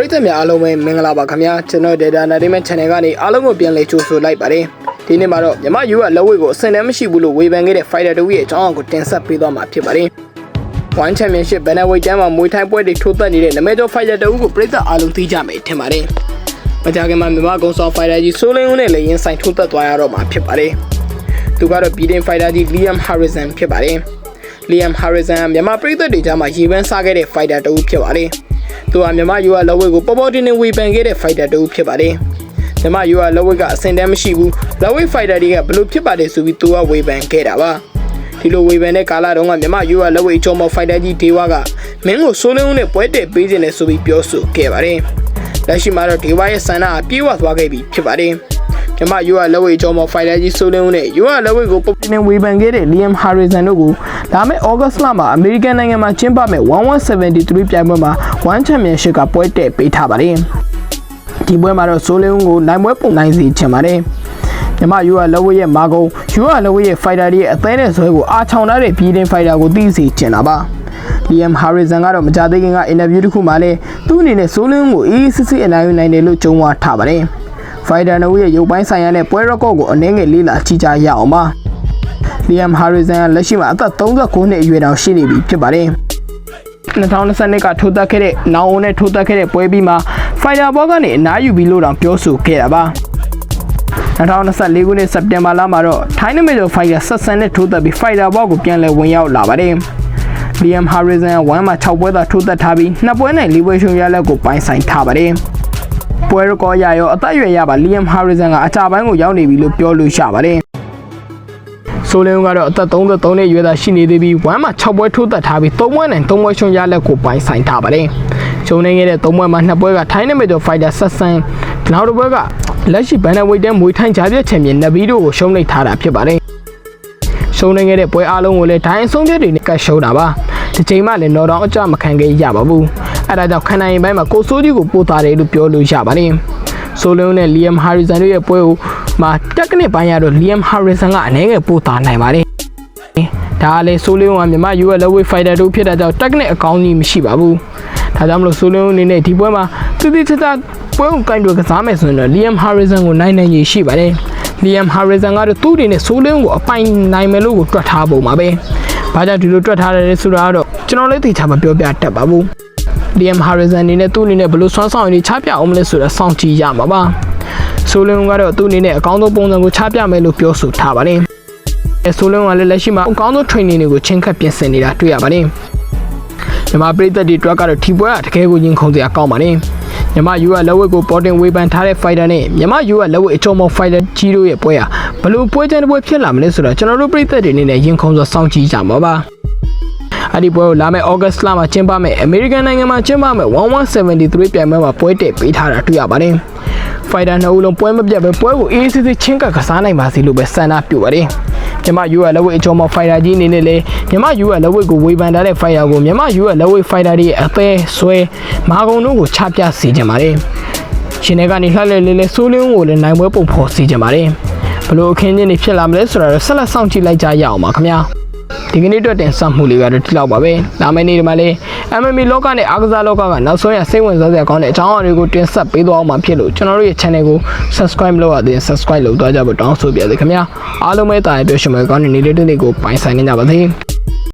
ရိသတ်များအားလုံးပဲမင်္ဂလာပါခင်ဗျာကျွန်တော် Data Entertainment Channel ကနေအားလုံးကိုပြန်လည်ကြိုဆိုလိုက်ပါတယ်ဒီနေ့မှာတော့မြမယူကလက်ဝဲကိုအဆင်တန်းမရှိဘူးလို့ဝေဖန်ခဲ့တဲ့ Fighter 2ရဲ့အကြောင်းအရာကိုတင်ဆက်ပေးသွားမှာဖြစ်ပါတယ် One Championship Bannerweight ကျမ်းမှာမွေးထိုင်းပွဲတွေထိုးသက်နေတဲ့နမဲကျော် Fighter 2ကိုပရိသတ်အားလုံးသိကြမယ်ထင်ပါတယ်မကြခင်မှာမြမကုံစော Fighter ကြီးဆိုးလင်းဦးနဲ့လည်းရင်ဆိုင်ထိုးသက်သွားရတော့မှာဖြစ်ပါတယ်သူကတော့ပြည်တင် Fighter ကြီး Liam Harrison ဖြစ်ပါတယ် Liam Harrison ကမြန်မာပြည်သက်တွေကြားမှာရေပန်းစားခဲ့တဲ့ fighter တူဖြစ်ပါတယ်။ သူကမြန်မာယူကလက်ဝဲကိုပေါ်ပေါ်တင်းတင်းဝေဖန်ခဲ့တဲ့ fighter တူဖြစ်ပါတယ်။မြန်မာယူကလက်ဝဲကအဆင်တန်းမရှိဘူး။လက်ဝဲ fighter တွေကဘလို့ဖြစ်ပါတယ်ဆိုပြီးသူကဝေဖန်ခဲ့တာပါ။ဒီလိုဝေဖန်တဲ့ကာလတုန်းကမြန်မာယူကလက်ဝဲအချုံမော် fighter ကြီးဒေဝကမင်းကိုစိုးလင်းဦးနဲ့ပွဲတက်ပေးခြင်းနဲ့ဆိုပြီးပြောဆိုခဲ့ပါတယ်။လက်ရှိမှာတော့ဒေဝရဲ့ဆန္ဒအပြေးဝသွားခဲ့ပြီဖြစ်ပါတယ်။ မြမယူရလက်ဝဲကျော်မဖိုင်တာကြီးဆိုးလင်းဦးနဲ့ယူရလက်ဝဲကိုပုတ်တင်ဝေဖန်ခဲ့တဲ့ Liam Harrison တို့ကိုလာမယ့် August လမှာ American နိုင်ငံမှာကျင်းပမယ့်1173ပြိုင်ပွဲမှာ One Championship ကပွဲတက်ပေးထားပါတယ်။ဒီပွဲမှာတော့ဆိုးလင်းဦးကိုနိုင်ပွဲပုံနိုင်စေချင်ပါတယ်။မြမယူရလက်ဝဲရဲ့မာကုံယူရလက်ဝဲရဲ့ fighter တွေရဲ့အသေးနဲ့ဇွဲကိုအားချောင်ထားတဲ့ပြည်တင် fighter ကိုသိစေချင်တာပါ။ Liam Harrison ကတော့မကြသေးခင်ကအင်တာဗျူးတစ်ခုမှာလည်းသူ့အနေနဲ့ဆိုးလင်းကိုအေးစစ်စစ်အနိုင်ယူနိုင်တယ်လို့ကြုံဝါထားပါတယ်။ Fighter နှုတ်ရဲ့ရုပ်ပိုင်းဆိုင်ရာနဲ့ပွဲရကော့ကိုအနည်းငယ်လေးလာကြည့်ကြရအောင်ပါ။ Liam Harrison ကလက်ရှိမှာအသက်39နှစ်အရွယ်တောင်ရှိနေပြီဖြစ်ပါတယ်။2022ကထိုးတက်ခဲ့တဲ့နောင်အိုနဲ့ထိုးတက်ခဲ့တဲ့ပွဲပြီးမှာ Fighter ဘောကနေအနားယူပြီးလို့တောင်ပြောဆိုခဲ့တာပါ။2024ခုနှစ်စက်တင်ဘာလမှာတော့ထိုင်းနမီတိုဖိုင်ယာဆက်ဆန်နဲ့ထိုးသက်ပြီး Fighter ဘောကိုပြန်လည်ဝင်ရောက်လာပါတယ်။ Liam Harrison က1မှာ6ပွဲသာထိုးသက်ထားပြီး2ပွဲနဲ့4ပွဲရှုံးရလက်ကိုပိုင်ဆိုင်ထားပါတယ်။ ပွဲရကောရရောအသက်အရွယ်ရပါလီယမ်ဟာရီဆန်ကအကြပိုင်းကိုရောက်နေပြီလို့ပြောလို့ရပါတယ်ဆိုလင်းကတော့အသက်33နှစ်အရွယ်သားရှိနေသေးပြီးဝမ်းမှာ6ပွဲထိုးသက်ထားပြီး3ပွဲနဲ့3ပွဲရှုံးရလက်ကိုပိုင်ဆိုင်ထားပါတယ်။ရှုံးနေခဲ့တဲ့3ပွဲမှာ2ပွဲကထိုင်းနမီတိုဖိုင်တာဆက်ဆန်နောက်တစ်ပွဲကလက်ရှိဘန်နဝိတ်တဲမွေထိုင်းကြားပြတ်ချန်ပီယံနဗီဒိုကိုရှုံးနိထားတာဖြစ်ပါတယ်။ရှုံးနေခဲ့တဲ့ပွဲအားလုံးကိုလည်းဒိုင်းဆုံးဖြတ်တွေနဲ့ကတ်ရှုံးတာပါ။ဒီချိန်မှလည်းနော်ဒေါင်းအကြမခံခဲ့ရပါဘူး။ အဲဒါကြောင့်ခန္ဓာရင်ပိုင်းမှာကိုဆိုးကြီးကိုပို့ထားတယ်လို့ပြောလို့ရပါတယ်ဆိုလုံးနဲ့လီယမ်ဟာရီဆန်တို့ရဲ့ပွဲကိုမှာတက်ကနစ်ပိုင်းရတော့လီယမ်ဟာရီဆန်ကအနည်းငယ်ပို့ထားနိုင်ပါတယ်ဒါကလေဆိုလင်းကမြန်မာယူရဲ့လက်ဝဲဖိုက်တာတို့ဖြစ်တဲ့ကြောင့်တက်ကနစ်အကောင်းကြီးမရှိပါဘူးဒါကြောင့်မလို့ဆိုလင်းအနေနဲ့ဒီပွဲမှာတိတိကျကျပွဲကိုကင်တွေကစားမယ်ဆိုရင်တော့လီယမ်ဟာရီဆန်ကိုနိုင်နိုင်ရရှိပါတယ်လီယမ်ဟာရီဆန်ကတော့သူ့အနေနဲ့ဆိုလင်းကိုအပိုင်နိုင်မယ်လို့ကိုတွက်ထားပုံပါပဲ။ဘာကြောင့်ဒီလိုတွက်ထားတယ်လဲဆိုတာကတော့ကျွန်တော်လည်းသိချာမပြောပြတတ်ပါဘူး။ Liam Harrison အနေနဲ့သူ့အနေနဲ့ဘယ်လိုစွမ်းဆောင်ရည်ချပြအောင်မလဲဆိုတာစောင့်ကြည့်ရမှာပါဆိုလင်းကတော့သူ့အနေနဲ့အကောင်းဆုံးပုံစံကိုချပြမယ်လို့ပြောဆိုထားပါတယ်အဲဆိုလင်းကလည်းလက်ရှိမှာအကောင်းဆုံး training တွေကိုချင်းခတ်ပြင်ဆင်နေတာတွေ့ရပါတယ်မြန်မာပြည်သက်တွေတွက်ကတော့ထီပွဲကတကယ်ကိုရင်ခုန်စရာကောင်းပါတယ်မြန်မာယူကလက်ဝဲကိုပေါ်တင်ဝေဖန်ထားတဲ့ fighter နဲ့မြန်မာယူကလက်ဝဲအချုံမော fighter ကြီးတို့ရဲ့ပွဲဟာဘလို့ပွဲချမ်းတဲ့ပွဲဖြစ်လာမလဲဆိုတော့ကျွန်တော်တို့ပြည်သက်တွေအနေနဲ့ရင်ခုန်စွာစောင့်ကြည့်ကြမှာပါ အဲ့ဒီပွဲကိုလာမယ့် August လမှာကျင်းပမယ့် American နိုင်ငံမှာကျင်းပမယ့်1173ပြိုင်ပွဲမှာပွဲတက်ပေးထားတာတွေ့ရပါတယ်။ Fighter နှစ်ဦးလုံးပွဲမပြတ်ပဲပွဲကိုအေးစစ်စစ်ချင်းကကစားနိုင်ပါစေလို့ပဲဆန္ဒပြုပါတယ်။မြမယူရလက်ဝဲအကျော်မ Fighter ကြီးအနေနဲ့လေမြမယူရလက်ဝဲကိုဝေဖန်ထားတဲ့ Fighter ကိုမြမယူရလက်ဝဲ Fighter တွေရဲ့အသေးဆွဲမာကုံတို့ကိုချပြစေချင်ပါတယ်။ရှင်တွေကနေလှလှလေးလေးစိုးလင်းကိုလည်းနိုင်ပွဲပုံဖော်စေချင်ပါတယ်။ဘလို့အခင်းချင်းတွေဖြစ်လာမလဲဆိုတာတော့ဆက်လက်စောင့်ကြည့်လိုက်ကြရအောင်ပါခင်ဗျာ။ ဒီကနေ့အတွက်တင်ဆက်မှုလေးကတော့ဒီလောက်ပါပဲလာမယ့်နေ့ဒီမှာလေး MMA လောကနဲ့အားကစားလောကကနောက်ဆုံးရစိတ်ဝင်စားစရာကောင်းတဲ့အကြောင်းအရာတွေကိုတင်ဆက်ပေးသွားအောင်မှာဖြစ်လို့ကျွန်တော်တို့ရဲ့ channel ကို subscribe လုပ်ရသေးရင် subscribe လုပ်သွားကြဖို့တောင်းဆိုပါရစေခင်ဗျာအားလုံးပဲတာရပြောရှင်မဲ့ကောင်းတဲ့နေ့လေးတွေကိုပိုင်ဆိုင်နေကြပါစေ